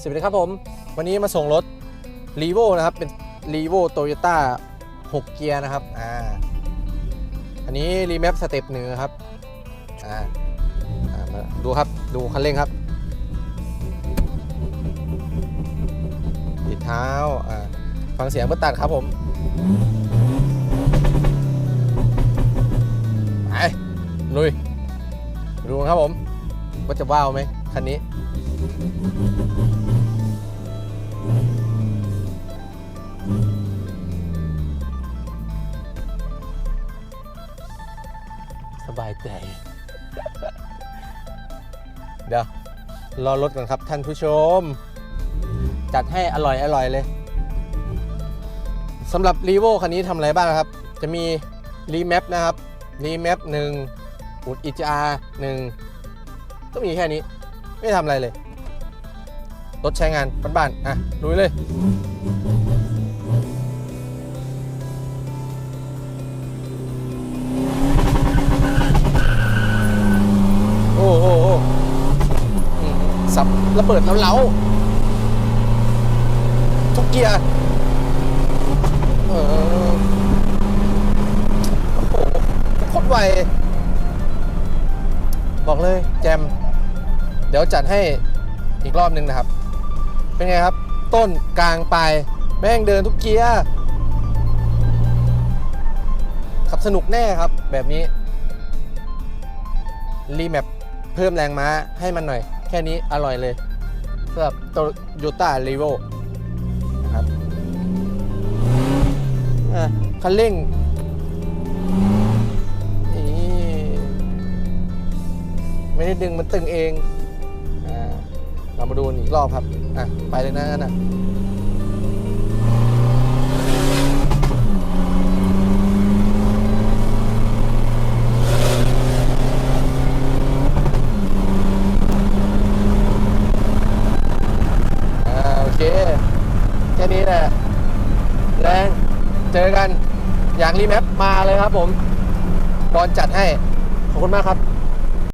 สวัสดีครับผม วันนี้มาส่งรถ r ีโวนะครับ เป็น r ีโวโตโยต้า6เกียร์นะครับอ่าอันนี้รีแมปสเต็ปหนึ่งครับอ่าอ่ามาดูครับดูคันเร่งครับติดเท้าอ่าฟังเสียงเมื่อตัดครับผมไปลุยดูครับผมว่าจะว้าวไหม คันนี้ สบายใจ เดี๋ยว รอรถก่อนครับท่านผู้ชม จัดให้อร่อยอร่อยเลยสำหรับรีโวคันนี้ทำอะไรบ้างครับ จะมีรีแมปนะครับรีแมปหนึ่งอุดอีจาหนึ่งก็มีแค่นี้ ไม่ทำอะไรเลย รถใช้งานบ้านๆอะลุยเลย โอ้โหโอ้สับระเบิดแล้วเล้าทุกเกียร์เออโอ้โหโคตรไวบอกเลยแจม เดี๋ยวจัดให้อีกรอบหนึ่งนะครับ เป็นไงครับ ต้นกลางปลายแม่งเดินทุกเกียร์ขับสนุกแน่ครับแบบนี้ รีแมปเพิ่มแรงม้าให้มันหน่อย แค่นี้อร่อยเลยสำหรับโตโยต้ารีโวนะครับอะคันเร่งไม่ได้ดึงมันตึงเอง เรามาดูอีกรอบครับ อะ ไปเลยนะนั่นนะอ่าโอเคแค่นี้แหละแรงเจอกัน อย่างรีแมปมาเลยครับผมบอลจัดให้ ขอบคุณมากครับ